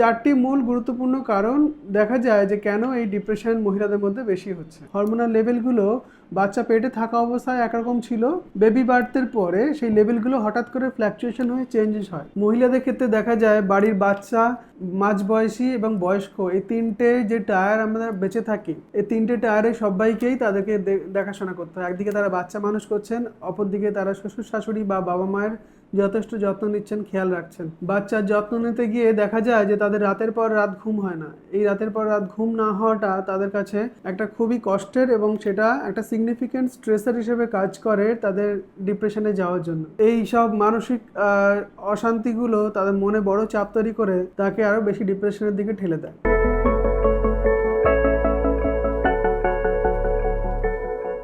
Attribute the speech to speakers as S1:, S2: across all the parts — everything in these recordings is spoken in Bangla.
S1: চারটি মূল গুরুত্বপূর্ণ কারণ দেখা যায় যে কেন এই ডিপ্রেশন মহিলাদের মধ্যে বেশি হচ্ছে। হরমোনাল লেভেলগুলো বাচ্চা পেটে থাকা অবস্থায় একরকম ছিল। বেবি বার্থের পরে সেই লেভেলগুলো হঠাৎ করে ফ্ল্যাকচুয়েশন হয়ে চেঞ্জেস হয়। মহিলাদের ক্ষেত্রে দেখা যায় বাড়ির বাচ্চা, মাঝবয়সী এবং বয়স্ক এই তিনটে যে টায়ার আমরা বেঁচে থাকি, এই তিনটে টায়ারে সবাইকেই তাদেরকে দেখাশোনা করতে হয়। একদিকে তারা বাচ্চা মানুষ করছেন, অপরদিকে তারা শ্বশুর শাশুড়ি বা বাবা মায়ের যথেষ্ট যত্ন নিচ্ছেন, খেয়াল রাখছেন। বাচ্চার যত্ন নিতে গিয়ে দেখা যায় যে তাদের রাতের পর রাত ঘুম হয় না। এই রাতের পর রাত ঘুম না হওয়াটা তাদের কাছে একটা খুবই কষ্টের এবং সেটা একটা সিগনিফিক্যান্ট স্ট্রেসার হিসেবে কাজ করে তাদের ডিপ্রেশনে যাওয়ার জন্য। এই সব মানসিক অশান্তিগুলো তাদের মনে বড় চাপ তৈরি করে তাকে আরও বেশি ডিপ্রেশনের দিকে ঠেলে দেয়।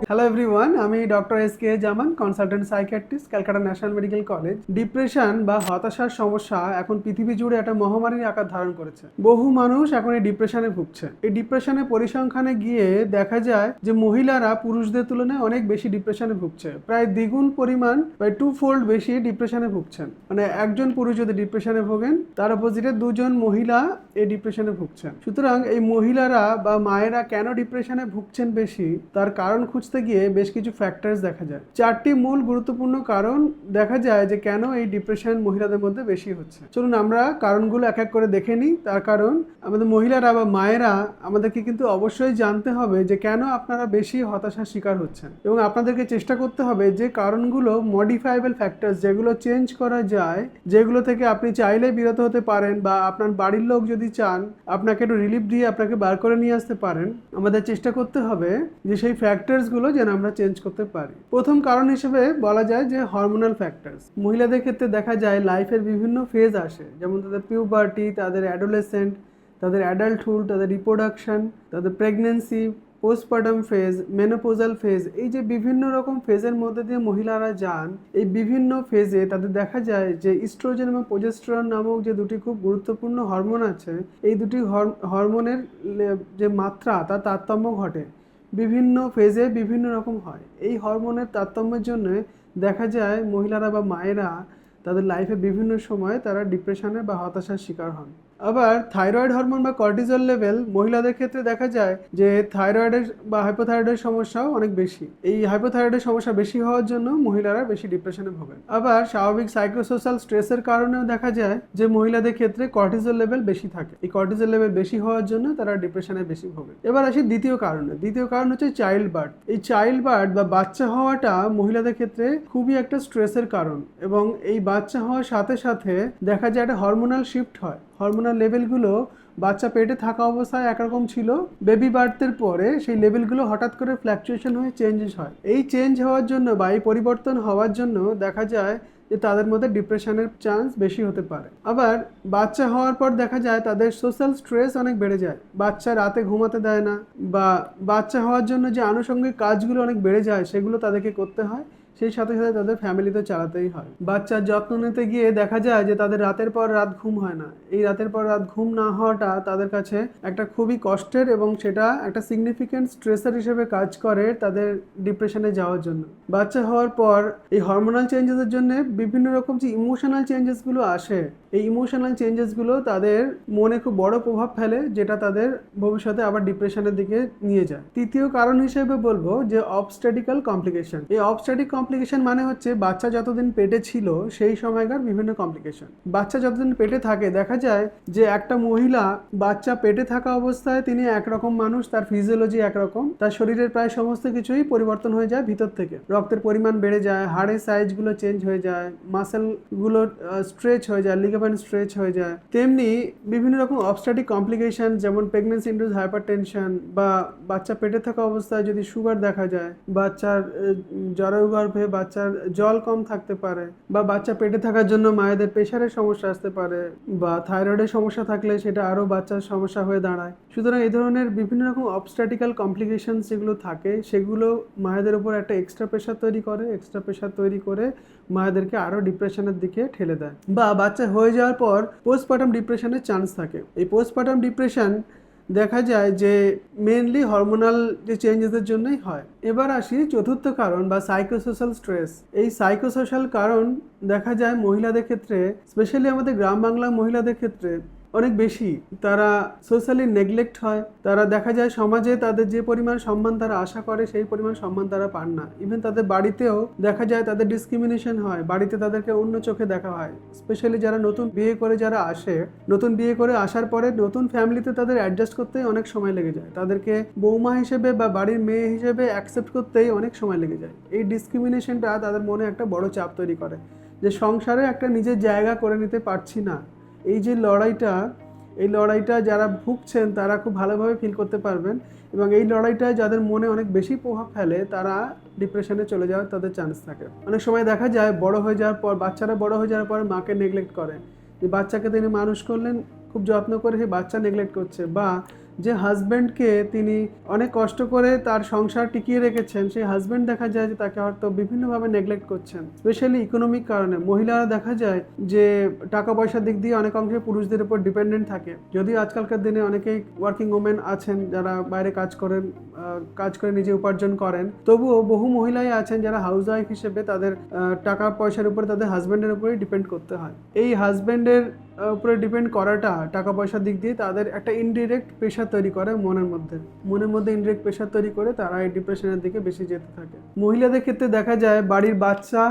S1: হ্যালো এভরিওয়ান আমি doctor S K Zaman consultant psychiatrist Calcutta national medical college depression বা হতাশার সমস্যা এখন পৃথিবী জুড়ে একটা মহামারীর আকার ধারণ করেছে। বহু মানুষ এখন এই ডিপ্রেশনে ভুগছে। এই ডিপ্রেশনের পরিসংখ্যানে গিয়ে দেখা যায় যে মহিলারা পুরুষদের তুলনায় অনেক বেশি ডিপ্রেশনে ভুগছে। প্রায় দ্বিগুণ পরিমাণ প্রায় টু ফোল্ড বেশি ডিপ্রেশনে ভুগছেন। মানে একজন পুরুষ যদি ডিপ্রেশনে ভোগেন, তার অপোজিটে দুজন মহিলা এই ডিপ্রেশনে ভুগছেন। সুতরাং এই মহিলারা বা মায়েরা কেন ডিপ্রেশনে ভুগছেন বেশি? তার কারণ খুঁজতে গিয়ে বেশ কিছু ফ্যাক্টরস দেখা যায়। চারটি মূল গুরুত্বপূর্ণ কারণ দেখা যায় যে কেন এই ডিপ্রেশন মহিলাদের মধ্যে বেশি হচ্ছে। চলুন আমরা কারণগুলো এক এক করে দেখে নিই। তার কারণ, আমাদের মহিলারা বা মায়েরা আমাদেরকে কিন্তু অবশ্যই জানতে হবে যে কেন আপনারা বেশি হতাশার শিকার হচ্ছেন এবং আপনাদেরকে চেষ্টা করতে হবে যে কারণগুলো মডিফাইবল ফ্যাক্টরস যেগুলো চেঞ্জ করা যায়, যেগুলো থেকে আপনি চাইলে বিরত হতে পারেন বা আপনার বাড়ির লোক যদি চান, আপনাকে একটু রিলিফ দিয়ে আপনাকে বার করে নিয়ে আসতে পারেন। আমাদের চেষ্টা করতে হবে যে সেই ফ্যাক্টরসগুলো যেন আমরা চেঞ্জ করতে পারি। প্রথম কারণ হিসেবে বলা যায় যে হরমোনাল ফ্যাক্টরস মহিলাদের ক্ষেত্রে দেখা যায় লাইফের বিভিন্ন ফেজ আসে, যেমন তাদের পিউবার্টি তাদের অ্যাডোলেসেন্ট তাদের অ্যাডাল্টহুড তাদের রিপ্রোডাকশন তাদের pregnancy postpartum phase menopausal phase এই যে বিভিন্ন রকম ফেজের মধ্যে দিয়ে মহিলারা যান, এই বিভিন্ন ফেজে তাদের দেখা যায় যে ইস্ট্রোজেন এবং প্রোজেস্টেরন নামক যে দুটি খুব গুরুত্বপূর্ণ হরমোন আছে, এই দুটি হর- হরমোনের যে মাত্রা, তার তারতম্য ঘটে। বিভিন্ন ফেজে বিভিন্ন রকম হয়। এই হরমোনের তারতম্যের জন্য দেখা যায় মহিলারা বা মায়েরা তাদের লাইফে বিভিন্ন সময় তারা ডিপ্রেশনে বা হতাশার শিকার হন। আবার থাইরয়েড হরমোন বা কর্টিজল লেভেল মহিলাদের ক্ষেত্রে দেখা যায় যে থাইরয়েডের বা হাইপোথাইরয়েডের সমস্যাও অনেক বেশি। এই হাইপোথাইরয়েডের সমস্যা বেশি হওয়ার জন্য মহিলারা বেশি ডিপ্রেশনে ভোগেন। আবার স্বাভাবিক সাইকোসোশ্যাল স্ট্রেসের কারণেও দেখা যায় যে মহিলাদের ক্ষেত্রে কর্টিজল লেভেল বেশি থাকে। এই কর্টিজল লেভেল বেশি হওয়ার জন্য তারা ডিপ্রেশনে বেশি ভোগে এবার আসি দ্বিতীয় কারণে। দ্বিতীয় কারণ হচ্ছে চাইল্ড বার্থ এই চাইল্ড বার্থ বা বাচ্চা হওয়াটা মহিলাদের ক্ষেত্রে খুবই একটা স্ট্রেসের কারণ এবং এই বাচ্চা হওয়ার সাথে সাথে দেখা যায় একটা হরমোনাল শিফট হয়। হরমোনাল লেভেলগুলো বাচ্চা পেটে থাকা অবস্থায় একরকম ছিল। বেবি বার্থের পরে সেই লেভেলগুলো হঠাৎ করে ফ্ল্যাকচুয়েশন হয়ে চেঞ্জেস হয়। এই চেঞ্জ হওয়ার জন্য বা এই পরিবর্তন হওয়ার জন্য দেখা যায় যে তাদের মধ্যে ডিপ্রেশনের চান্স বেশি হতে পারে। আবার বাচ্চা হওয়ার পর দেখা যায় তাদের সোশ্যাল স্ট্রেস অনেক বেড়ে যায়। বাচ্চা রাতে ঘুমাতে দেয় না বা বাচ্চা হওয়ার জন্য যে আনুষঙ্গিক কাজগুলো অনেক বেড়ে যায়, সেগুলো তাদেরকে করতে হয়। সেই সাথে সাথে তাদের ফ্যামিলিতে চালাতেই হয়। বাচ্চার যত্ন নিতে গিয়ে দেখা যায় যে তাদের রাতের পর রাত ঘুম হয় না। এই রাতের পর রাত ঘুম না হওয়াটা তাদের কাছে একটা খুবই কষ্টের এবং সেটা একটা সিগনিফিক্যান্ট স্ট্রেসার হিসেবে কাজ করে তাদের ডিপ্রেশনে যাওয়ার জন্য। বাচ্চা হওয়ার পর এই হরমোনাল চেঞ্জেসের জন্য বিভিন্ন রকম যে ইমোশনাল চেঞ্জেসগুলো আসে এই ইমোশনাল চেঞ্জেসগুলো তাদের মনে খুব বড় প্রভাব ফেলে, যেটা তাদের ভবিষ্যতে আবার ডিপ্রেশনের দিকে নিয়ে যায়। তৃতীয় কারণ হিসেবে বলব যে অবস্ট্যাটিক্যাল কমপ্লিকেশন এই অবস্ট্যাটিক কমপ্লিকেশন মানে হচ্ছে বাচ্চা যতদিন পেটে ছিল, সেই সময়কার বিভিন্ন কমপ্লিকেশন বাচ্চা যতদিন পেটে থাকে, দেখা যায় যে একটা মহিলা বাচ্চা পেটে থাকা অবস্থায় তিনি একরকম মানুষ, তার ফিজিওলজি একরকম, তার শরীরের প্রায় সমস্ত কিছুই পরিবর্তন হয়ে যায় ভিতর থেকে। রক্তের পরিমাণ বেড়ে যায়, হাড়ের সাইজগুলো চেঞ্জ হয়ে যায় মাসেলগুলো স্ট্রেচ হয়ে যায় লিগামেন্ট স্ট্রেচ হয়ে যায়। তেমনি বিভিন্ন রকম অবস্ট্যাটিক কমপ্লিকেশন যেমন প্রেগনেন্সি ইন্ডুস হাইপার টেনশন বা বাচ্চা পেটে থাকা অবস্থায় যদি সুগার দেখা যায়, বাচ্চার জরায়ুগর্ভে বাচ্চার জল কম থাকতে পারে বা বাচ্চা পেটে থাকার জন্য মায়েদের প্রেশারের সমস্যা আসতে পারে বা থাইরয়েডের সমস্যা থাকলে সেটা আরও বাচ্চার সমস্যা হয়ে দাঁড়ায়। সুতরাং এই ধরনের বিভিন্ন রকম অবস্ট্যাটিক্যাল কমপ্লিকেশন যেগুলো থাকে, সেগুলো মায়েদের উপর একটা এক্সট্রা প্রেশার তৈরি করে এক্সট্রা প্রেশার তৈরি করে মায়েদেরকে আরও ডিপ্রেশনের দিকে ঠেলে দেয়। বা বাচ্চা হয়ে যাওয়ার পর পোস্টপার্টাম ডিপ্রেশনের চান্স থাকে। এই পোস্টপার্টাম ডিপ্রেশন দেখা যায় যে মেনলি হরমোনাল যে চেঞ্জেসের জন্যই হয়। এবার আসি চতুর্থ কারণ বা সাইকোসোশ্যাল স্ট্রেস এই সাইকোসোশ্যাল কারণ দেখা যায় মহিলাদের ক্ষেত্রে স্পেশালি আমাদের গ্রাম বাংলার মহিলাদের ক্ষেত্রে অনেক বেশি। তারা সোশ্যালি নেগলেক্ট হয়। তারা দেখা যায় সমাজে তাদের যে পরিমাণ সম্মান তারা আশা করে, সেই পরিমাণ সম্মান তারা পান না। ইভেন তাদের বাড়িতেও দেখা যায় তাদের ডিসক্রিমিনেশন হয়। বাড়িতে তাদেরকে অন্য চোখে দেখা হয়। স্পেশালি যারা নতুন বিয়ে করে যারা আসে, নতুন বিয়ে করে আসার পরে নতুন ফ্যামিলিতে তাদের অ্যাডজাস্ট করতেই অনেক সময় লেগে যায়। তাদেরকে বৌমা হিসেবে বা বাড়ির মেয়ে হিসেবে অ্যাকসেপ্ট করতেই অনেক সময় লেগে যায়। এই ডিসক্রিমিনেশনটা তাদের মনে একটা বড় চাপ তৈরি করে। যে সংসারে একটা নিজের জায়গা করে নিতে পারছি না। এই যে লড়াইটা, এই লড়াইটা যারা ভুগছেন তারা খুব ভালোভাবে ফিল করতে পারবেন এবং এই লড়াইটা যাদের মনে অনেক বেশি প্রভাব ফেলে তারা ডিপ্রেশনে চলে যাওয়ার তাদের চান্স থাকে। অনেক সময় দেখা যায় বড় হয়ে যাওয়ার পর, বাচ্চারা বড় হয়ে যাওয়ার পর মাকে নেগলেক্ট করে। যে বাচ্চাকে তিনি মানুষ করলেন, খুব যত্ন করে সেই বাচ্চা নেগলেক্ট করছে বা যে হাজব্যান্ডকে তিনি অনেক কষ্ট করে তার সংসার টিকিয়ে রেখেছেন, সেই হাজব্যান্ড দেখা যায় যে তাকে হয়তো বিভিন্নভাবে নেগলেক্ট করছেন। স্পেশালি ইকোনমিক কারণে। মহিলারা দেখা যায় যে টাকা পয়সার দিক দিয়ে অনেক অংশে পুরুষদের উপর ডিপেন্ডেন্ট থাকে। যদিও আজকালকার দিনে অনেকেই ওয়ার্কিং ওমেন আছেন, যারা বাইরে কাজ করেন কাজ করে নিজে উপার্জন করেন। তবুও বহু মহিলাই আছেন যারা হাউস ওয়াইফ হিসেবে তাদের টাকা পয়সার উপরে তাদের হাজব্যান্ডের উপরেই ডিপেন্ড করতে হয়। এই হাজব্যান্ডের উপরে ডিপেন্ড করাটা টাকা পয়সার দিক দিয়ে তাদের একটা ইনডিরেক্ট প্রেশার তৈরি করে মনের মধ্যে। মনের মধ্যে ইনডিরেক্ট প্রেশার তৈরি করে তারা এই ডিপ্রেশনের দিকে বেশি যেতে থাকে। মহিলাদের ক্ষেত্রে দেখা যায়, বাড়ির বাচ্চা,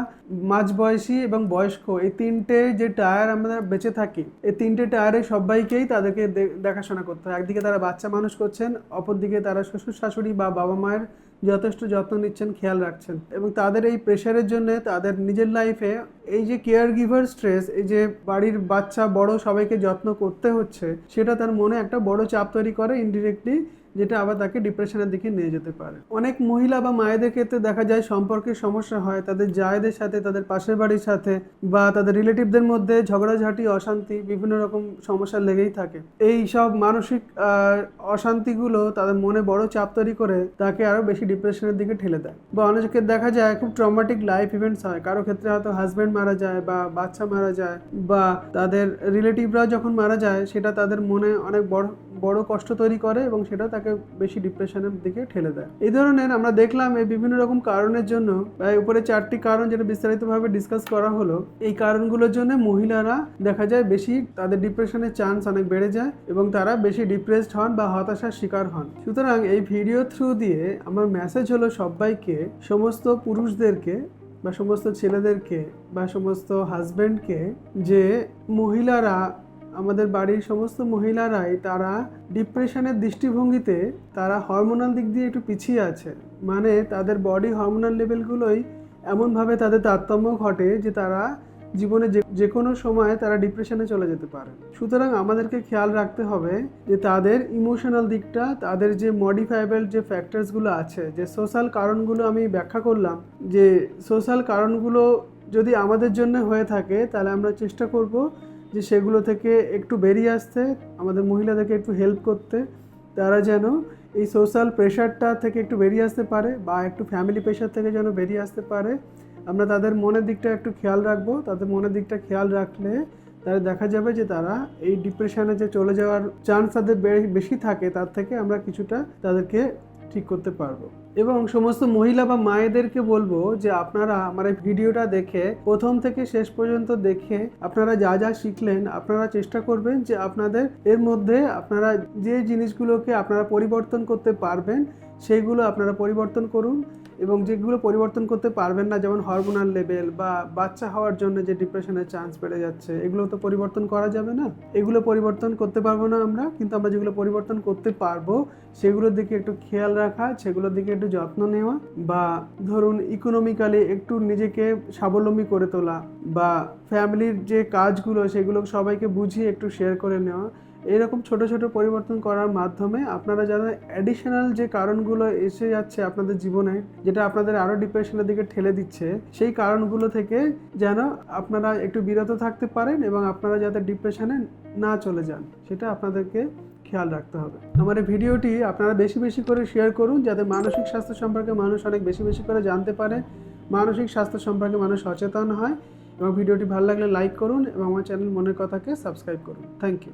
S1: মাঝবয়সী এবং বয়স্ক, এই তিনটে যে টায়ার আমরা বেঁচে থাকি, এই তিনটে টায়ারে সবাইকেই তাদেরকে দেখাশোনা করতে হয়। একদিকে তারা বাচ্চা মানুষ করছেন, অপরদিকে তারা শ্বশুর শাশুড়ি বা বাবা মায়ের যথেষ্ট যত্ন নিচ্ছেন, খেয়াল রাখছেন। এবং তাদের এই প্রেশারের জন্য তাদের নিজের লাইফে এই যে কেয়ার গিভার স্ট্রেস এই যে বাড়ির বাচ্চা বড় সবাইকে যত্ন করতে হচ্ছে, সেটা তার মনে একটা বড় চাপ তৈরি করে ইনডিরেক্টলি যেটা আবার তাকে ডিপ্রেশনের দিকে নিয়ে যেতে পারে। অনেক মহিলা বা মায়েদের ক্ষেত্রে দেখা যায় সম্পর্কের সমস্যা হয়, তাদের জায়েদের সাথে, তাদের পাশের বাড়ির সাথে বা তাদের রিলেটিভদের মধ্যে ঝগড়াঝাটি, অশান্তি, বিভিন্ন রকম সমস্যা লেগেই থাকে। এই সব মানসিক অশান্তিগুলো তাদের মনে বড় চাপ তৈরি করে তাকে আরও বেশি ডিপ্রেশনের দিকে ঠেলে দেয়। বা অনেকের দেখা যায় খুব ট্রমাটিক লাইফ ইভেন্টস হয়। কারও ক্ষেত্রে হয়তো হাজব্যান্ড মারা যায় বা বাচ্চা মারা যায় বা তাদের রিলেটিভরা যখন মারা যায়, সেটা তাদের মনে অনেক বড় বড় কষ্ট তৈরি করে এবং সেটা তাকে বেশি ডিপ্রেশনের দিকে ঠেলে দেয়। এই ধরনের আমরা দেখলাম এই বিভিন্ন রকম কারণের জন্য এই উপরে চারটি কারণ যেটা বিস্তারিতভাবে ডিসকাস করা হলো, এই কারণগুলোর জন্য মহিলারা দেখা যায় বেশি তাদের ডিপ্রেশনের চান্স অনেক বেড়ে যায় এবং তারা বেশি ডিপ্রেসড হন বা হতাশার শিকার হন। সুতরাং এই ভিডিও থ্রু দিয়ে আমার মেসেজ হলো সবাইকে, সমস্ত পুরুষদেরকে বা সমস্ত ছেলেদেরকে বা সমস্ত হাজব্যান্ডকে যে মহিলারা আমাদের বাড়ির সমস্ত মহিলারাই তারা ডিপ্রেশনের দৃষ্টিভঙ্গিতে তারা হরমোনাল দিক দিয়ে একটু পিছিয়ে আছে। মানে তাদের বডি হরমোনাল লেভেলগুলোই এমনভাবে তাদের তারতম্য ঘটে যে তারা জীবনে যে যে কোনো সময় তারা ডিপ্রেশনে চলে যেতে পারে। সুতরাং আমাদেরকে খেয়াল রাখতে হবে যে তাদের ইমোশনাল দিকটা, তাদের যে মডিফাইবেল যে ফ্যাক্টরসগুলো আছে, যে সোশ্যাল কারণগুলো আমি ব্যাখ্যা করলাম, যে সোশ্যাল কারণগুলো যদি আমাদের জন্য হয়ে থাকে, তাহলে আমরা চেষ্টা করব যে সেগুলো থেকে একটু বেরিয়ে আসতে, আমাদের মহিলাদেরকে একটু হেল্প করতে, তারা যেন এই সোশ্যাল প্রেশারটা থেকে একটু বেরিয়ে আসতে পারে বা একটু ফ্যামিলি প্রেশার থেকে যেন বেরিয়ে আসতে পারে। আমরা তাদের মনের দিকটা একটু খেয়াল রাখব। তাদের মনের দিকটা খেয়াল রাখলে তাহলে দেখা যাবে যে তারা এই ডিপ্রেশনে যে চলে যাওয়ার চান্স তাদের বেশি থাকে, তার থেকে আমরা কিছুটা তাদেরকে ঠিক করতে পারব। এবং সমস্ত মহিলা বা মায়েদেরকে বলব যে আপনারা আমার এই ভিডিওটা দেখে, প্রথম থেকে শেষ পর্যন্ত দেখে আপনারা যা যা শিখলেন, আপনারা চেষ্টা করবেন যে আপনাদের এর মধ্যে আপনারা যে জিনিসগুলোকে আপনারা পরিবর্তন করতে পারবেন, সেইগুলো আপনারা পরিবর্তন করুন। এবং যেগুলো পরিবর্তন করতে পারবেন না, যেমন হরমোনাল লেভেল বা বাচ্চা হওয়ার জন্য যে ডিপ্রেশনের চান্স বেড়ে যাচ্ছে, এগুলো তো পরিবর্তন করা যাবে না। এগুলো পরিবর্তন করতে পারব না আমরা, কিন্তু আমরা যেগুলো পরিবর্তন করতে পারব, সেগুলোর দিকে একটু খেয়াল রাখা, সেগুলোর দিকে একটু যত্ন নেওয়া বা ধরুন ইকোনমিক্যালি একটু নিজেকে স্বাবলম্বী করে তোলা বা ফ্যামিলির যে কাজগুলো, সেগুলো সবাইকে বুঝিয়ে একটু শেয়ার করে নেওয়া। এরকম ছোট ছোট পরিবর্তন করার মাধ্যমে আপনারা যারা অ্যাডিশনাল যে কারণগুলো এসে যাচ্ছে আপনাদের জীবনে, যেটা আপনাদের আরও ডিপ্রেশনের দিকে ঠেলে দিচ্ছে, সেই কারণগুলো থেকে যেন আপনারা একটু বিরত থাকতে পারেন এবং আপনারা যাতে ডিপ্রেশনে না চলে যান, সেটা আপনাদেরকে খেয়াল রাখতে হবে। আমার এই ভিডিওটি আপনারা বেশি বেশি করে শেয়ার করুন, যাতে মানসিক স্বাস্থ্য সম্পর্কে মানুষ অনেক বেশি বেশি করে জানতে পারে, মানসিক স্বাস্থ্য সম্পর্কে মানুষ সচেতন হয় এবং ভিডিওটি ভালো লাগলে লাইক করুন এবং আমার চ্যানেল মনের কথাকে সাবস্ক্রাইব করুন। Thank you